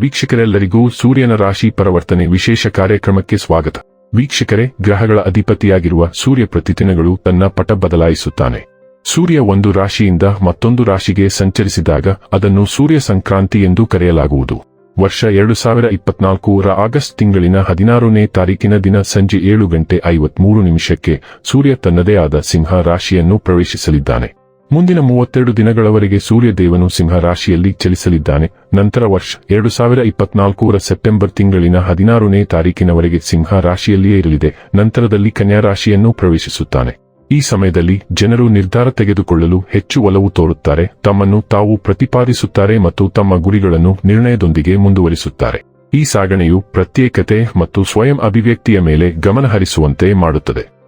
ವೀಕ್ಷಕರೆಲ್ಲರಿಗೂ ಸೂರ್ಯನ ರಾಶಿ ಪರಿವರ್ತನೆ ವಿಶೇಷ ಕಾರ್ಯಕ್ರಮಕ್ಕೆ ಸ್ವಾಗತ. ವೀಕ್ಷಕರೇ, ಗ್ರಹಗಳ ಅಧಿಪತಿಯಾಗಿರುವ ಸೂರ್ಯ ಪ್ರತಿದಿನಗಳು ತನ್ನ ಪಟ ಬದಲಾಯಿಸುತ್ತಾನೆ. ಸೂರ್ಯ ಒಂದು ರಾಶಿಯಿಂದ ಮತ್ತೊಂದು ರಾಶಿಗೆ ಸಂಚರಿಸಿದಾಗ ಅದನ್ನು ಸೂರ್ಯ ಸಂಕ್ರಾಂತಿ ಎಂದು ಕರೆಯಲಾಗುವುದು. ವರ್ಷ ಎರಡು ಸಾವಿರ ಇಪ್ಪತ್ನಾಲ್ಕರ ಆಗಸ್ಟ್ ತಿಂಗಳಿನ ಹದಿನಾರನೇ ತಾರೀಕಿನ ದಿನ ಸಂಜೆ ಏಳು ಗಂಟೆ ಐವತ್ಮೂರು ನಿಮಿಷಕ್ಕೆ ಸೂರ್ಯ ತನ್ನದೇ ಆದ ಸಿಂಹ ರಾಶಿಯನ್ನು ಪ್ರವೇಶಿಸಲಿದ್ದಾನೆ. ಮುಂದಿನ ಮೂವತ್ತೆರಡು ದಿನಗಳವರೆಗೆ ಸೂರ್ಯದೇವನು ಸಿಂಹ ರಾಶಿಯಲ್ಲಿ ಚಲಿಸಲಿದ್ದಾನೆ. ನಂತರ ವರ್ಷ ಎರಡು ಸಾವಿರ ಇಪ್ಪತ್ನಾಲ್ಕರ ಸೆಪ್ಟೆಂಬರ್ ತಿಂಗಳಿನ ಹದಿನಾರನೇ ತಾರೀಕಿನವರೆಗೆ ಸಿಂಹ ರಾಶಿಯಲ್ಲಿಯೇ ಇರಲಿದೆ. ನಂತರದಲ್ಲಿ ಕನ್ಯಾ ರಾಶಿಯನ್ನು ಪ್ರವೇಶಿಸುತ್ತಾನೆ. ಈ ಸಮಯದಲ್ಲಿ ಜನರು ನಿರ್ಧಾರ ತೆಗೆದುಕೊಳ್ಳಲು ಹೆಚ್ಚು ಒಲವು ತೋರುತ್ತಾರೆ. ತಮ್ಮನ್ನು ತಾವು ಪ್ರತಿಪಾದಿಸುತ್ತಾರೆ ಮತ್ತು ತಮ್ಮ ಗುರಿಗಳನ್ನು ನಿರ್ಣಯದೊಂದಿಗೆ ಮುಂದುವರಿಸುತ್ತಾರೆ. ಈ ಸಾಗಣೆಯು ಪ್ರತ್ಯೇಕತೆ ಮತ್ತು ಸ್ವಯಂ ಅಭಿವ್ಯಕ್ತಿಯ ಮೇಲೆ ಗಮನಹರಿಸುವಂತೆ ಮಾಡುತ್ತದೆ.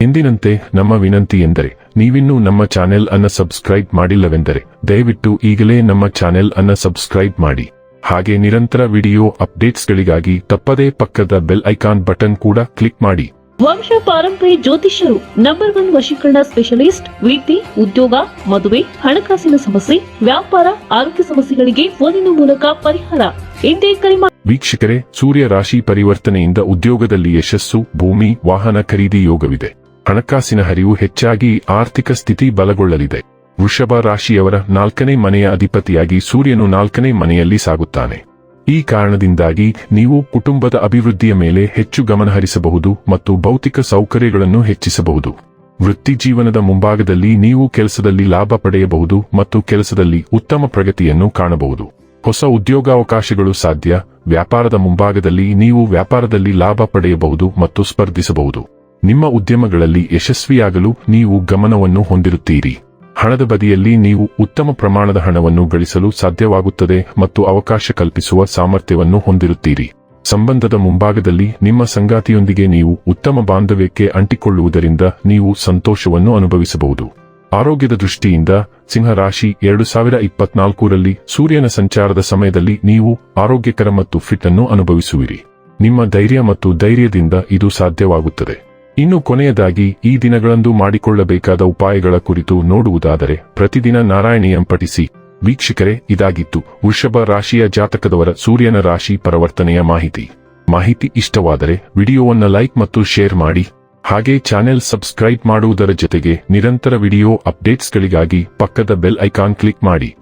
ಎಂದಿನಂತೆ ನಮ್ಮ ವಿನಂತಿ ಎಂದರೆ ನೀವಿನ್ನೂ ನಮ್ಮ ಚಾನೆಲ್ ಅನ್ನ ಸಬ್ಸ್ಕ್ರೈಬ್ ಮಾಡಿಲ್ಲವೆಂದರೆ ದಯವಿಟ್ಟು ಈಗಲೇ ನಮ್ಮ ಚಾನೆಲ್ ಅನ್ನ ಸಬ್ಸ್ಕ್ರೈಬ್ ಮಾಡಿ. ಹಾಗೆ ನಿರಂತರ ವಿಡಿಯೋ ಅಪ್ಡೇಟ್ಸ್ಗಳಿಗಾಗಿ ತಪ್ಪದೇ ಪಕ್ಕದ ಬೆಲ್ ಐಕಾನ್ ಬಟನ್ ಕೂಡ ಕ್ಲಿಕ್ ಮಾಡಿ. ವಂಶ ಪಾರಂಪರಿ ಜ್ಯೋತಿಷ್ಯರು ನಂಬರ್ ಒನ್ ವಶೀಕರಣ ಸ್ಪೆಷಲಿಸ್ಟ್ ವೃತ್ತಿ ಉದ್ಯೋಗ ಮದುವೆ ಹಣಕಾಸಿನ ಸಮಸ್ಯೆ ವ್ಯಾಪಾರ ಆರೋಗ್ಯ ಸಮಸ್ಯೆಗಳಿಗೆ ಫೋನಿನ ಮೂಲಕ ಪರಿಹಾರ. ಇಂದೇ ಕರೆ ವೀಕ್ಷಕರೇ ಸೂರ್ಯ ರಾಶಿ ಪರಿವರ್ತನೆಯಿಂದ ಉದ್ಯೋಗದಲ್ಲಿ ಯಶಸ್ಸು ಭೂಮಿ ವಾಹನ ಖರೀದಿ ಯೋಗವಿದೆ. ಹಣಕಾಸಿನ ಹರಿವು ಹೆಚ್ಚಾಗಿ ಆರ್ಥಿಕ ಸ್ಥಿತಿ ಬಲಗೊಳ್ಳಲಿದೆ. ವೃಷಭ ರಾಶಿಯವರ ನಾಲ್ಕನೇ ಮನೆಯ ಅಧಿಪತಿಯಾಗಿ ಸೂರ್ಯನು ನಾಲ್ಕನೇ ಮನೆಯಲ್ಲಿ ಸಾಗುತ್ತಾನೆ. ಈ ಕಾರಣದಿಂದಾಗಿ ನೀವು ಕುಟುಂಬದ ಅಭಿವೃದ್ಧಿಯ ಮೇಲೆ ಹೆಚ್ಚು ಗಮನಹರಿಸಬಹುದು ಮತ್ತು ಭೌತಿಕ ಸೌಕರ್ಯಗಳನ್ನು ಹೆಚ್ಚಿಸಬಹುದು. ವೃತ್ತಿ ಜೀವನದ ಮುಂಭಾಗದಲ್ಲಿ ನೀವು ಕೆಲಸದಲ್ಲಿ ಲಾಭ ಪಡೆಯಬಹುದು ಮತ್ತು ಕೆಲಸದಲ್ಲಿ ಉತ್ತಮ ಪ್ರಗತಿಯನ್ನು ಕಾಣಬಹುದು. ಹೊಸ ಉದ್ಯೋಗಾವಕಾಶಗಳು ಸಾಧ್ಯ. ವ್ಯಾಪಾರದ ಮುಂಭಾಗದಲ್ಲಿ ನೀವು ವ್ಯಾಪಾರದಲ್ಲಿ ಲಾಭ ಪಡೆಯಬಹುದು ಮತ್ತು ಸ್ಪರ್ಧಿಸಬಹುದು. ನಿಮ್ಮ ಉದ್ಯಮಗಳಲ್ಲಿ ಯಶಸ್ವಿಯಾಗಲು ನೀವು ಗಮನವನ್ನು ಹೊಂದಿರುತ್ತೀರಿ. ಹಣದ ಬದಿಯಲ್ಲಿ ನೀವು ಉತ್ತಮ ಪ್ರಮಾಣದ ಹಣವನ್ನು ಗಳಿಸಲು ಸಾಧ್ಯವಾಗುತ್ತದೆ ಮತ್ತು ಅವಕಾಶ ಕಲ್ಪಿಸುವ ಸಾಮರ್ಥ್ಯವನ್ನು ಹೊಂದಿರುತ್ತೀರಿ. ಸಂಬಂಧದ ಮುಂಭಾಗದಲ್ಲಿ ನಿಮ್ಮ ಸಂಗಾತಿಯೊಂದಿಗೆ ನೀವು ಉತ್ತಮ ಬಾಂಧವ್ಯಕ್ಕೆ ಅಂಟಿಕೊಳ್ಳುವುದರಿಂದ ನೀವು ಸಂತೋಷವನ್ನು ಅನುಭವಿಸಬಹುದು. ಆರೋಗ್ಯದ ದೃಷ್ಟಿಯಿಂದ ಸಿಂಹರಾಶಿ ಎರಡು ಸಾವಿರ ಇಪ್ಪತ್ನಾಲ್ಕರಲ್ಲಿ ಸೂರ್ಯನ ಸಂಚಾರದ ಸಮಯದಲ್ಲಿ ನೀವು ಆರೋಗ್ಯಕರ ಮತ್ತು ಫಿಟ್ ಅನ್ನು ಅನುಭವಿಸುವಿರಿ. ನಿಮ್ಮ ಧೈರ್ಯ ಮತ್ತು ಧೈರ್ಯದಿಂದ ಇದು ಸಾಧ್ಯವಾಗುತ್ತದೆ. ಇನ್ನು ಕೊನೆಯದಾಗಿ, ಈ ದಿನಗಳಂದು ಮಾಡಿಕೊಳ್ಳಬೇಕಾದ ಉಪಾಯಗಳ ಕುರಿತು ನೋಡುವುದಾದರೆ, ಪ್ರತಿದಿನ ನಾರಾಯಣಿಯಂ ಪಠಿಸಿ ವೀಕ್ಷಕರೇ, ಇದಾಗಿತ್ತು. ವೃಷಭ ರಾಶಿಯ ಜಾತಕದವರ ಸೂರ್ಯನ ರಾಶಿ ಪರಿವರ್ತನೆಯ ಮಾಹಿತಿ. ಮಾಹಿತಿ ಇಷ್ಟವಾದರೆ, ವಿಡಿಯೋವನ್ನು ಲೈಕ್ ಮತ್ತು ಶೇರ್ ಮಾಡಿ. ಹಾಗೆ ಚಾನೆಲ್ ಸಬ್ಸ್ಕ್ರೈಬ್ ಮಾಡುವುದರ ಜೊತೆಗೆ, ನಿರಂತರ ವಿಡಿಯೋ ಅಪ್ಡೇಟ್ಸ್ಗಳಿಗಾಗಿ ಪಕ್ಕದ ಬೆಲ್ ಐಕಾನ್ ಕ್ಲಿಕ್ ಮಾಡಿ.